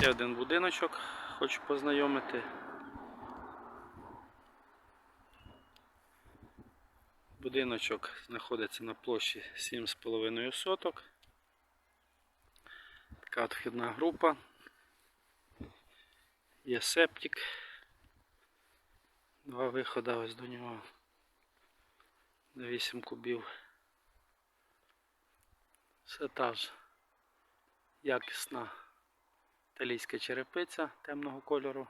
Ще один будиночок хочу познайомити. Будиночок знаходиться на площі 7,5 соток. Така от вхідна група. Є септик. Два виходи ось до нього. На 8 кубів. Все та ж якісна італійська черепиця темного кольору.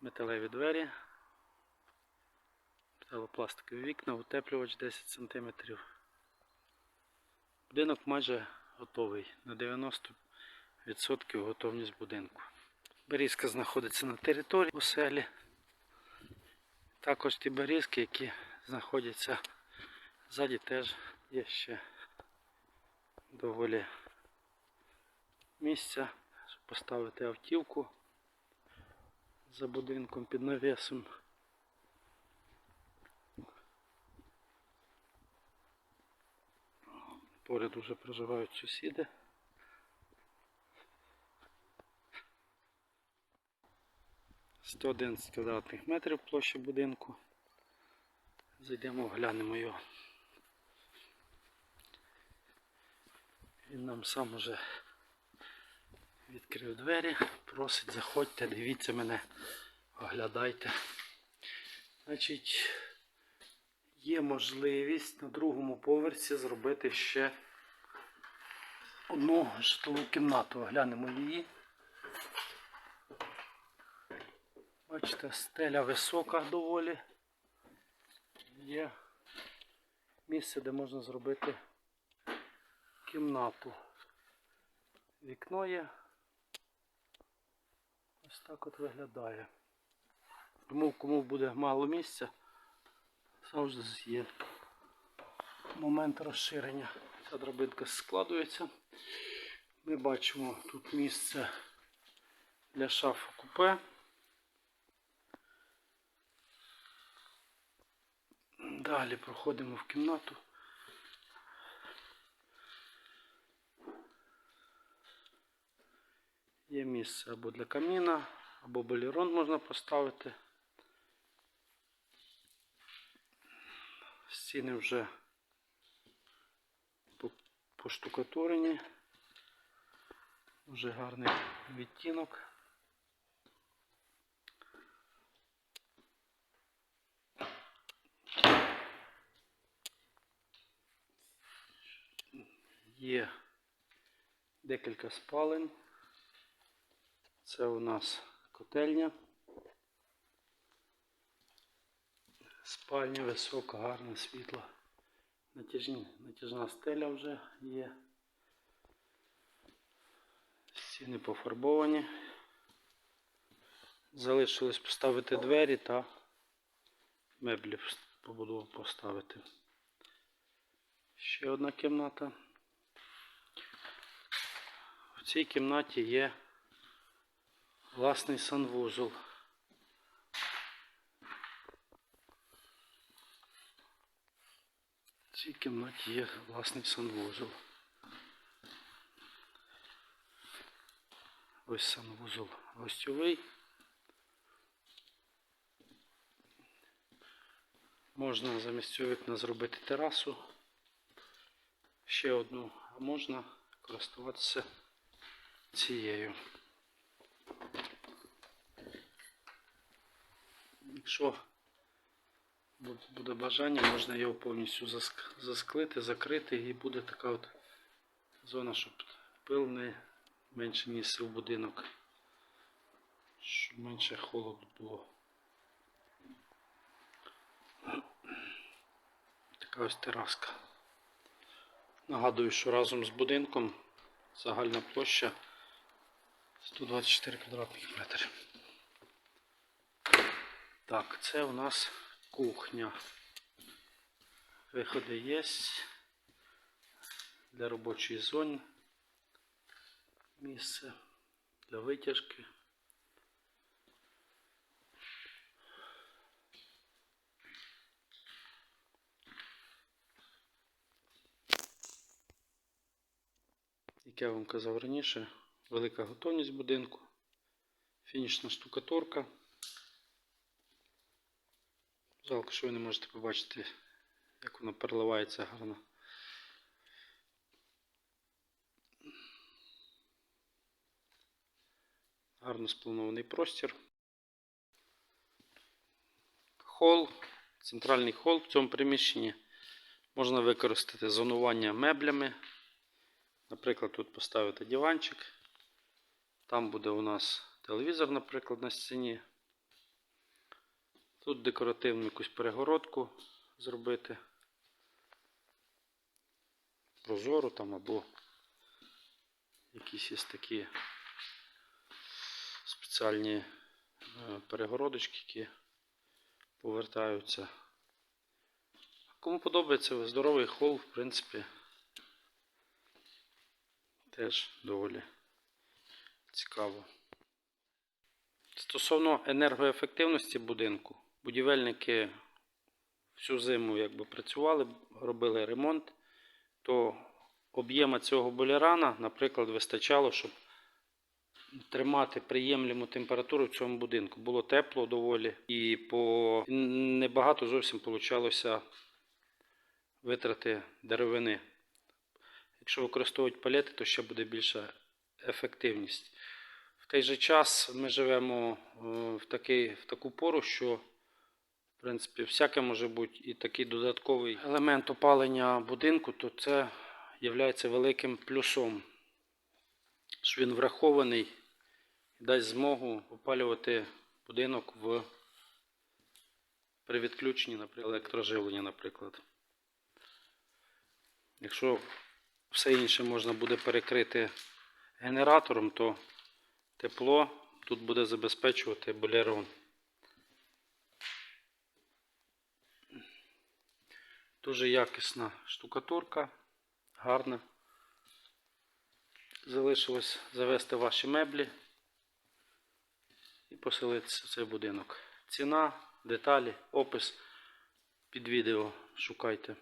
Металеві двері. Металопластикові вікна, утеплювач 10 см. Будинок майже готовий. На 90% готовність будинку. Берізка знаходиться на території оселі. Також ті берізки, які знаходяться ззаді, теж є ще доволі місця, щоб поставити автівку за будинком під навісом. Поряд уже проживають сусіди. Сто квадратних метрів площа будинку. Зайдемо, оглянемо його. Він нам сам уже відкрив двері, просить, заходьте, дивіться мене, оглядайте. Значить, є можливість на другому поверсі зробити ще одну житлову кімнату. Оглянемо її. Бачите, стеля висока доволі. Є місце, де можна зробити кімнату. Вікно є. Ось так от виглядає. Тому кому буде мало місця, завжди є момент розширення. Ця драбинка складується. Ми бачимо тут місце для шафу купе. Далі проходимо в кімнату. Є місце або для каміна, або болірон можна поставити. Стіни вже по- поштукатурені. Вже гарний відтінок. Є декілька спалень. Це у нас котельня. Спальня висока, гарне світло. Натяжна стеля вже є. Стіни пофарбовані. Залишилось поставити двері та меблі побудову поставити. Ще одна кімната. В цій кімнаті є власний санвузол. В цій кімнаті є власний санвузол. Ось санвузол гостьовий. Можна замість цього вікна зробити терасу. Ще одну, а можна користуватися цією. Якщо буде бажання, можна його повністю засклити, закрити і буде така от зона, щоб пил не менше місце в будинок, щоб менше холоду було. Така ось тераска. Нагадую, що разом з будинком загальна площа 124 квадратних метри. Так, це у нас кухня. Виходи є для робочої зони. Місце для витяжки. Як я вам казав раніше, велика готовність будинку, фінішна штукатурка. Жалко, що ви не можете побачити, як воно переливається гарно. Гарно спланований простір. Хол, центральний хол в цьому приміщенні. Можна використати зонування меблями. Наприклад, тут поставити диванчик. Там буде у нас телевізор, наприклад, на стіні. Тут декоративну якусь перегородку зробити. Прозору там або якісь є такі спеціальні е, перегородочки, які повертаються. Кому подобається здоровий хол, в принципі, теж доволі цікаво. Стосовно енергоефективності будинку, будівельники всю зиму якби працювали, робили ремонт, то об'єма цього бойлерана, наприклад, вистачало, щоб тримати приємлему температуру в цьому будинку. Було тепло доволі і по небагато зовсім получалося витрати деревини. Якщо використовувати палети, то ще буде більша ефективність. В той же час ми живемо е, в, такий, в таку пору, що принципі всяке може бути і такий додатковий елемент опалення будинку, то це є великим плюсом, що він врахований і дасть змогу опалювати будинок в, при відключенні наприклад, електроживлення, наприклад. Якщо все інше можна буде перекрити генератором, то тепло тут буде забезпечувати болерон. Дуже якісна штукатурка, гарна. Залишилось завести ваші меблі і поселитися в цей будинок. Ціна, деталі, опис під відео шукайте.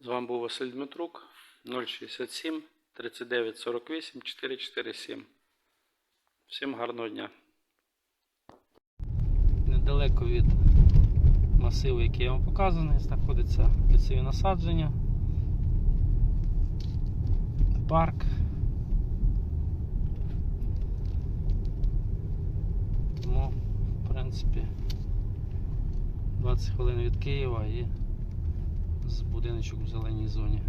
З вами був Василь Дмитрук 067 39 48 447. Всім гарного дня. Недалеко від масиву, який я вам показаний, знаходиться лісові насадження, парк. Тому, в принципі, 20 хвилин від Києва і з будиночок в зеленій зоні.